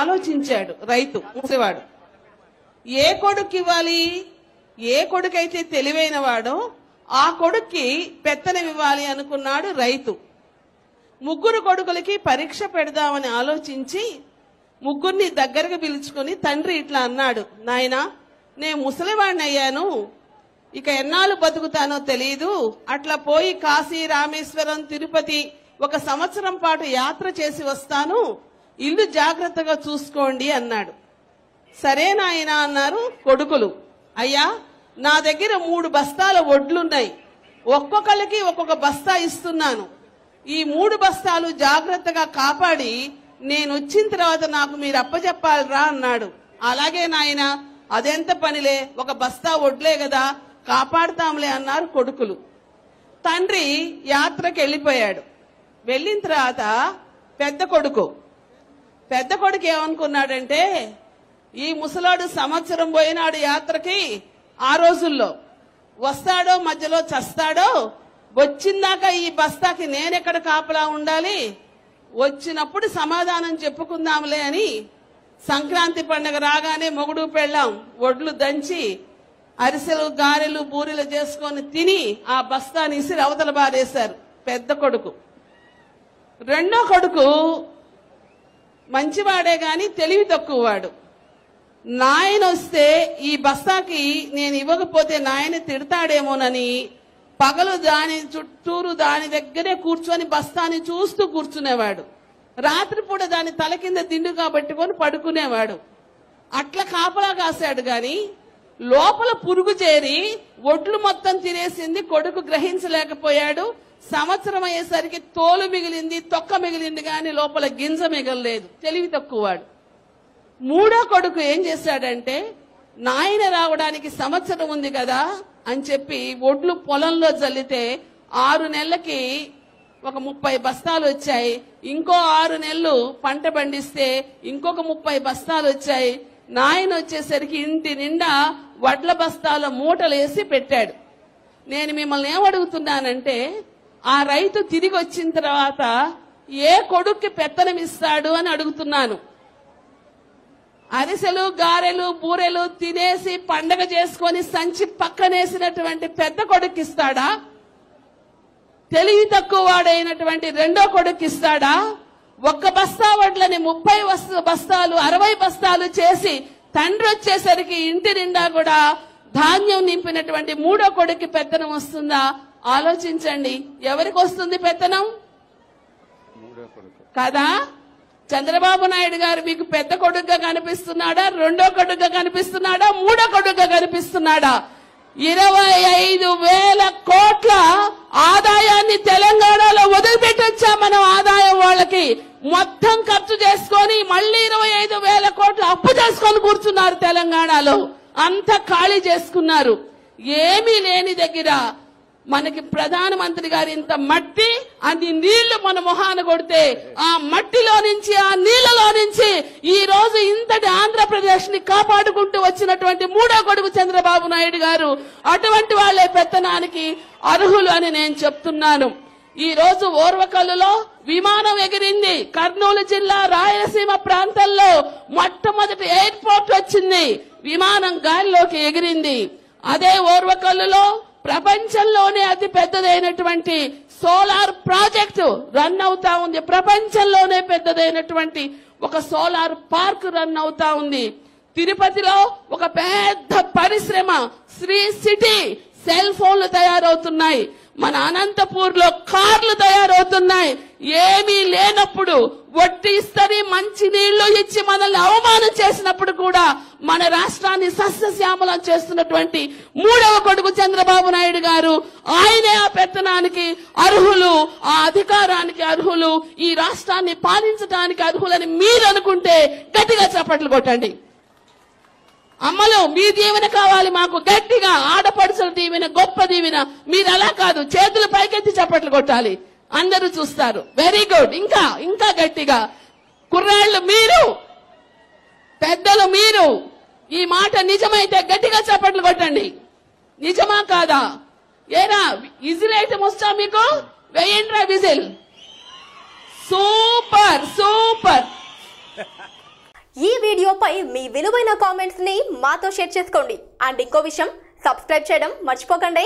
ఆలోచించాడు రైతు ముసలివాడు. ఏ కొడుకు ఇవ్వాలి ఏ కొడుకైతే తెలివైన వాడో ఆ కొడుక్కి పెత్తనం ఇవ్వాలి అనుకున్నాడు రైతు. ముగ్గురు కొడుకులకి పరీక్ష పెడదామని ఆలోచించి ముగ్గురిని దగ్గరకు పిలుచుకుని తండ్రి ఇట్లా అన్నాడు నాయనా నేను ముసలివాడిని అయ్యాను ఇక ఎన్నాళ్ళు బతుకుతానో తెలియదు అట్లా పోయి కాశీ రామేశ్వరం తిరుపతి ఒక సంవత్సరం పాటు యాత్ర చేసి వస్తాను. ఇల్లు జాగ్రత్తగా చూసుకోండి అన్నాడు. సరే నాయన అన్నారు కొడుకులు. అయ్యా నా దగ్గర మూడు బస్తాల వడ్లున్నాయి. ఒక్కొక్కరికి ఒక్కొక్క బస్తా ఇస్తున్నాను. ఈ మూడు బస్తాలు జాగ్రత్తగా కాపాడి నేను వచ్చిన తర్వాత నాకు మీరు అప్పచెప్పాలిరా అన్నాడు. అలాగే నాయన అదెంత పనిలే? ఒక బస్తా వడ్లే కదా కాపాడుతాంలే అన్నారు కొడుకులు. తండ్రి యాత్రకు వెళ్ళిపోయాడు వెళ్ళిన తర్వాత పెద్ద కొడుకు పెద్ద కొడుకు ఏమనుకున్నాడంటే ఈ ముసలాడు సంవత్సరం పోయినాడు యాత్రకి ఆ రోజుల్లో. వస్తాడో మధ్యలో చస్తాడో వచ్చిందాక ఈ బస్తాకి నేనెక్కడ కాపలా ఉండాలి? వచ్చినప్పుడు సమాధానం చెప్పుకుందాంలే అని సంక్రాంతి పండుగ రాగానే మొగుడు పెళ్ళాం ఒడ్లు దంచి అరిసెలు గారెలు బూరెలు చేసుకొని తిని ఆ బస్తాని ఇసిరి అవతల బారేశారు పెద్ద కొడుకు. రెండో కొడుకు మంచివాడే గాని తెలివి తక్కువవాడు. నాయన వస్తే ఈ బస్తాకి నేను ఇవ్వకపోతే నాయన తిడతాడేమోనని పగలు దాని చుట్టూరు దాని దగ్గరే కూర్చొని బస్తాని చూస్తూ కూర్చునేవాడు. రాత్రిపూట దాని తల కింద దిండుగా పట్టుకొని పడుకునేవాడు. అట్లా కాపలా కాశాడు గాని లోపల పురుగు చేరి ఒడ్లు మొత్తం తినేసింది కొడుకు గ్రహించలేకపోయాడు. సంవత్సరం అయ్యేసరికి తోలు మిగిలింది తొక్క మిగిలింది కానీ లోపల గింజ మిగలలేదు. తెలివి తక్కువవాడు మూడో కొడుకు ఏం చేశాడంటే నాయన రావడానికి సంవత్సరం ఉంది కదా అని చెప్పి ఒడ్లు పొలంలో జల్లితే ఆరు నెలలకి ఒక ముప్పై బస్తాలు వచ్చాయి. ఇంకో ఆరు నెలలు పంట పండిస్తే ఇంకొక ముప్పై బస్తాలు వచ్చాయి. నాయన వచ్చేసరికి ఇంటి నిండా వడ్ల బస్తాల మూటలు వేసి పెట్టాడు. నేను మిమ్మల్ని ఏమడుగుతున్నానంటే ఆ రైతు తిరిగి వచ్చిన తర్వాత ఏ కొడుక్కి పెత్తనమిస్తాడు అని అడుగుతున్నాను. అరిసెలు గారెలు బూరెలు తినేసి పండగ చేసుకొని సంచి పక్కనేసినటువంటి పెద్ద కొడుకు ఇస్తాడా? తెలివి తక్కువ వాడైనటువంటి రెండో కొడుకు ఇస్తాడా? ఒక్క బస్తా వడ్లని ముప్పై బస్తాలు అరవై బస్తాలు చేసి తండ్రి వచ్చేసరికి ఇంటి నిండా కూడా ధాన్యం నింపినటువంటి మూడో కొడుకు పెత్తనం వస్తుందా? ఆలోచించండి. ఎవరికి వస్తుంది పెత్తనం? కదా? చంద్రబాబు నాయుడు గారు మీకు పెద్ద కొడుగ్గా కనిపిస్తున్నాడా? రెండో కొడుకుగా కనిపిస్తున్నాడా? మూడో కొడుగ్గా కనిపిస్తున్నాడా? ఇరవై ఐదు వేల కోట్ల ఆదాయాన్ని తెలంగాణలో వదిలిపెట్టొచ్చా మనం ఆదాయం వాళ్ళకి? మొత్తం ఖర్చు చేసుకొని మళ్ళీ ఇరవై ఐదు వేల కోట్ల అప్పు చేసుకొని కూర్చున్నారు తెలంగాణలో. అంత ఖాళీ చేసుకున్నారు. ఏమీ లేని దగ్గర మనకి ప్రధానమంత్రి గారు ఇంత మట్టి అది నీళ్ళు మన మొహాన కొడితే ఆ మట్టిలో నుంచి ఆ నీళ్ళలో నుంచి ఈ రోజు ఇంతటి ఆంధ్రప్రదేశ్ని కాపాడుకుంటూ వచ్చినటువంటి మూడో కొడుకు చంద్రబాబు నాయుడు గారు అటువంటి వాళ్ళే పెత్తనానికి అర్హులు అని నేను చెప్తున్నాను. ఈ రోజు ఓర్వకల్లులో విమానం ఎగిరింది. కర్నూలు జిల్లా రాయలసీమ ప్రాంతంలో మొట్టమొదటి ఎయిర్పోర్ట్ వచ్చింది. విమానం గాలిలోకి ఎగిరింది. అదే ఓర్వకల్లులో ప్రపంచంలోనే అతి పెద్దదైనటువంటి సోలార్ ప్రాజెక్టు రన్ అవుతా ఉంది. ప్రపంచంలోనే పెద్దదైనటువంటి ఒక సోలార్ పార్క్ రన్ అవుతా ఉంది. తిరుపతిలో ఒక పెద్ద పరిశ్రమ శ్రీ సిటీ సెల్ ఫోన్లు తయారవుతున్నాయి. మన అనంతపూర్లో కార్లు తయారవుతున్నాయి. ఏమీ లేనప్పుడు వడ్డీ ఇస్తని మంచి నీళ్ళు ఇచ్చి మనల్ని అవమానం చేసినప్పుడు కూడా మన రాష్ట్రాన్ని సస్యశ్యామలం చేస్తున్నటువంటి మూడవ కొడుకు చంద్రబాబు నాయుడు గారు ఆయనే ఆ పెత్తనానికి అర్హులు ఆ అధికారానికి అర్హులు ఈ రాష్ట్రాన్ని పాలించడానికి అర్హులని మీరు అనుకుంటే గట్టిగా చప్పట్లు కొట్టండి. అమ్మలో మీ దీవెన కావాలి మాకు గట్టిగా ఆడపడుచుల దీవెన గొప్ప దీవెన మీరు అలా కాదు చేతులు పైకెత్తి చప్పట్లు కొట్టాలి. అందరూ చూస్తారు. వెరీ గుడ్ ఇంకా ఇంకా గట్టిగా. కుర్రాళ్ళు మీరు పెద్దలు మీరు ఈ మాట నిజమైతే గట్టిగా చప్పట్లు కొట్టండి. నిజమా కాదా? ఏరా విజిల్ అయితే వస్తా మీకు? వేయండిరా విజిల్. Super super. ఈ వీడియోపై మీ విలువైన కామెంట్స్ని మాతో షేర్ చేసుకోండి. అండ్ ఇంకో విషయం సబ్స్క్రైబ్ చేయడం మర్చిపోకండి.